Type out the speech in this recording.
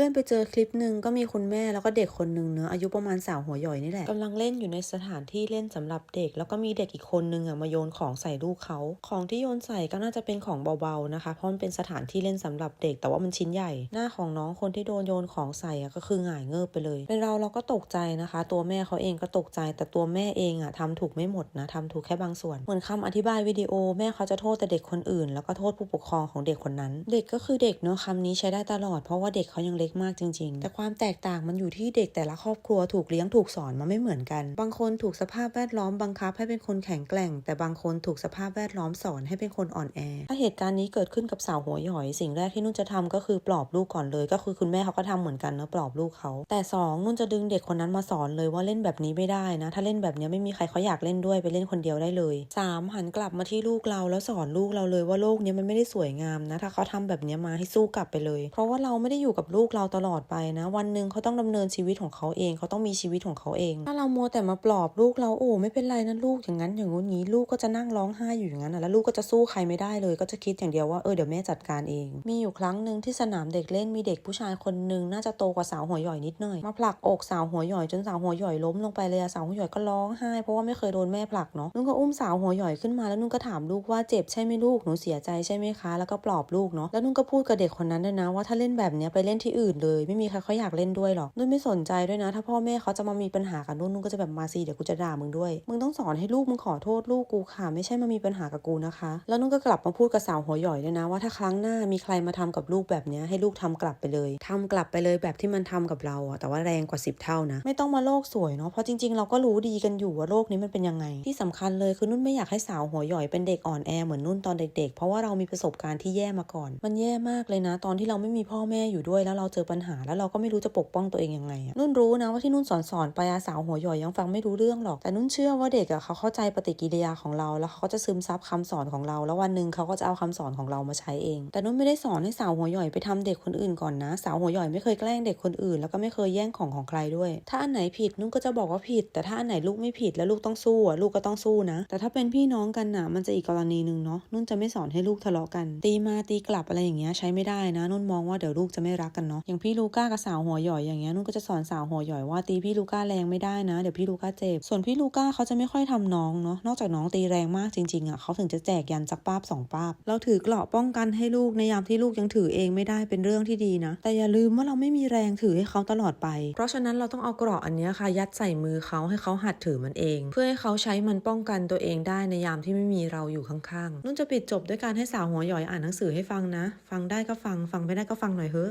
ลื่อนไปเจอคลิปหนึ่งก็มีคุณแม่แล้วก็เด็กคนหนึ่งเนอะอายุประมาณสาวหัวหย่อยนี่แหละกำลังเล่นอยู่ในสถานที่เล่นสำหรับเด็ก แล้วก็มีเด็กอีกคนนึงอะมาโยนของใส่ลูกเขา ของที่โยนใส่ก็น่าจะเป็นของเบาๆนะคะเพราะมันเป็นสถานที่เล่นสำหรับเด็กแต่ว่ามันชิ้นใหญ่ หน้าของน้องคนที่โดนโยนของใส่อะก็คือหงายเงิบไปเลย เป็นเราเราก็ตกใจนะคะ ตัวแม่เขาเองก็ตกใจ แต่ตัวแม่เองอะทำถูกไม่หมดนะทำถูกแค่บางส่วน เหมือนคำอธิบายวิดีโอแม่เขาจะโทษแต่เด็กคนอื่น แล้วก็โทษผู้ปกครองของเด็กคนนั้น เด็กก็คือเด็กเนาะคำนี้ใช้ได้ตลอดเพราะว่าเด็กเขายังเล็กมากจริง ๆ แต่ความแตกต่างมันอยู่ที่เด็กแต่ละครอบครัวถูกเลี้ยงถูกสอนมาไม่เหมือนกัน บางคนถูกสภาพแวดล้อมบังคับให้เป็นคนแข็งแกร่ง แต่บางคนถูกสภาพแวดล้อมสอนให้เป็นคนอ่อนแอ ถ้าเหตุการณ์นี้เกิดขึ้นกับสาวหัวหย่อย สิ่งแรกที่นุ่นจะทำก็คือปลอบลูกก่อนเลย ก็คือคุณแม่เขาก็ทำเหมือนกันเนาะปลอบลูกเขา แต่สองนุ่นจะดึงเด็กคนนั้นมาสอนเลยว่าเล่นแบบนี้ไม่ได้นะ ถ้าเล่นแบบนี้ไม่มีใครเขาอยากเล่นด้วยไปเล่นคนเดียวได้เลยสามหันกลับมาที่ลูกเราแล้วสอนลูกเราเลยว่าโลกนี้มันไม่ได้สวยงามนะถ้าเขาทำแบบนี้มาให้สู้กลับไปเลย เพราะว่าเราไม่ได้อยู่กับลูกเราตลอดไปนะ วันหนึ่งเขาต้องดำเนินชีวิตของเขาเองเขาต้องมีชีวิตของเขาเอง ถ้าเรามัวแต่มาปลอบลูกเราโอ้ไม่เป็นไรนะลูกอย่างนั้นอย่างงู้นงี้ลูกก็จะนั่งร้องไห้อยู่อย่างนั้นแล้วลูกก็จะสู้ใครไม่ได้เลย ก็จะคิดอย่างเดียวว่าเออเดี๋ยวแม่จัดการเอง มีอยู่ครั้งหนึ่งที่สนามเด็กเล่นมีเด็กผู้ชายคนหนึ่งน่าจะโตกว่าสาวหัวหย่อยนิดหน่อยมาผลักอกสาวหัวหย่อยจนสาวหัวหย่อยล้มลงไปเลยสาวหัวหย่อยก็ร้องไห้เพราะว่าไม่เคยโดนแม่ผลักเนาะนุ่นก็อุ้มสาวหัวหย่อยขึ้นมาแล้วนุ่นก็ถามลูกว่าเจ็บใช่ไหมลูกหนูเสียใจใช่ไหมคะ แล้วก็ปลอบลูกเนาะแล้วนุ่นก็พูดกับเด็กคนนั้นด้วยนะว่าถ้าเล่นแบบเนี้ยไปเล่นที่อื่นเลย ไม่มีใครเขาอยากเล่นด้วยหรอกนุ่นไม่สนใจด้วยนะ ถ้าพ่อแม่เขาจะมามีปัญหากับนุ่นนุ่นก็จะแบบมาสิเดี๋ยวกูจะด่ามึงด้วย มึงต้องสอนให้ลูกมึงขอโทษลูกกูค่ะ ไม่ใช่มามีปัญหากับกูนะคะ แล้วนุ่นก็กลับมาพูดกับสาวหัวหย่อยด้วยนะว่าถ้าครั้งหน้ามีใครมาทำกับลูกแบบนี้ให้ลูกทำกลับไปเลยทำกลับไปเลยแบบที่มันทำกับเราอะแต่ว่าแรงกว่า 10 เท่านะ ไม่ต้องมาโลกสวยเนาะเพราะจริง ๆ เราก็รู้ดีกันอยู่ว่าโลกนี้มันเป็นยังไง ที่สำคัญเลยคือนุ่นไม่อยากให้สาวหัวหย่อยเป็นเด็กอ่อนแอเหมือนนุ่นตอนเด็ก ๆ เพราะว่าเรามีประสบการณ์ที่แย่มาก่อน มันแย่มากเลยนะ ตอนที่เราไม่มีพ่อแม่อยู่ด้วยแล้วเราเจอปัญหาแล้วเราก็ไม่รู้จะปกป้องตัวเองยังไงอะนุ่นรู้นะว่าที่นุ่นสอนสอนไปอาสาวหัวหย่อยยังฟังไม่รู้เรื่องหรอก แต่นุ่นเชื่อว่าเด็กอะเขาเข้าใจปฏิกิริยาของเรา แล้วเขาก็จะซึมซับคำสอนของเรา แล้ววันหนึ่งเขาก็จะเอาคำสอนของเรามาใช้เอง แต่นุ่นไม่ได้สอนให้สาวหัวหย่อยไปทำเด็กคนอื่นก่อนนะ สาวหัวหย่อยไม่เคยแกล้งเด็กคนอื่น แล้วก็ไม่เคยแย่งของของใครด้วย ถ้าอันไหนผิดนุ่นก็จะบอกว่าผิด แต่ถ้าอันไหนลูกไม่ผิดแล้วลูกต้องสู้อะลูกก็ต้องสู้นะ แต่ถ้าเป็นพี่น้องกันนะมันจะอีกกรณีหนึ่งเนาะนุ่นจะไม่สอนให้ลูกทะเลาะกัน ตีมาตีกลับอะไรอย่างเงี้ยใช้ไม่ได้นะนุ่นมองว่าเดี๋ยวลูกจะไม่รักกันเนาะอย่างพี่ลูก้ากับสาวหัวหย่อยอย่างเงี้ยนุ่นก็จะสอนสาวหัวหย่อยว่าตีพี่ลูก้าแรงไม่ได้นะ เดี๋ยวพี่ลูก้าเจ็บ ส่วนพี่ลูก้าเขาจะไม่ค่อยทำน้องเนาะนอกจากน้องตีแรงมากจริงๆอะเขาถึงจะแจกยันสักป้าบสองป้าบเราถือเกราะป้องกันให้ลูกในยามที่ลูกยังถือเองไม่ได้เป็นเรื่องที่ดีนะ แต่อย่าลืมว่าเราไม่มีแรงถือให้เขาตลอดไป เพราะฉะนั้นเราต้องเอาเกราะอันนี้ค่ะ ยัดใส่มือเขาให้เขาหัดถือมันเอง เพื่อให้เขาใช้มันป้องกันตัวเองได้ในยามที่ไม่มีเราอยู่ข้างๆนุ่นจะปิดจบด้วยการให้สาวหัวหย่อยอ่านหนังสือให้ฟังนะ ฟังได้ก็ฟัง ฟังไม่ได้ก็ฟังหน่อยเฮ้อ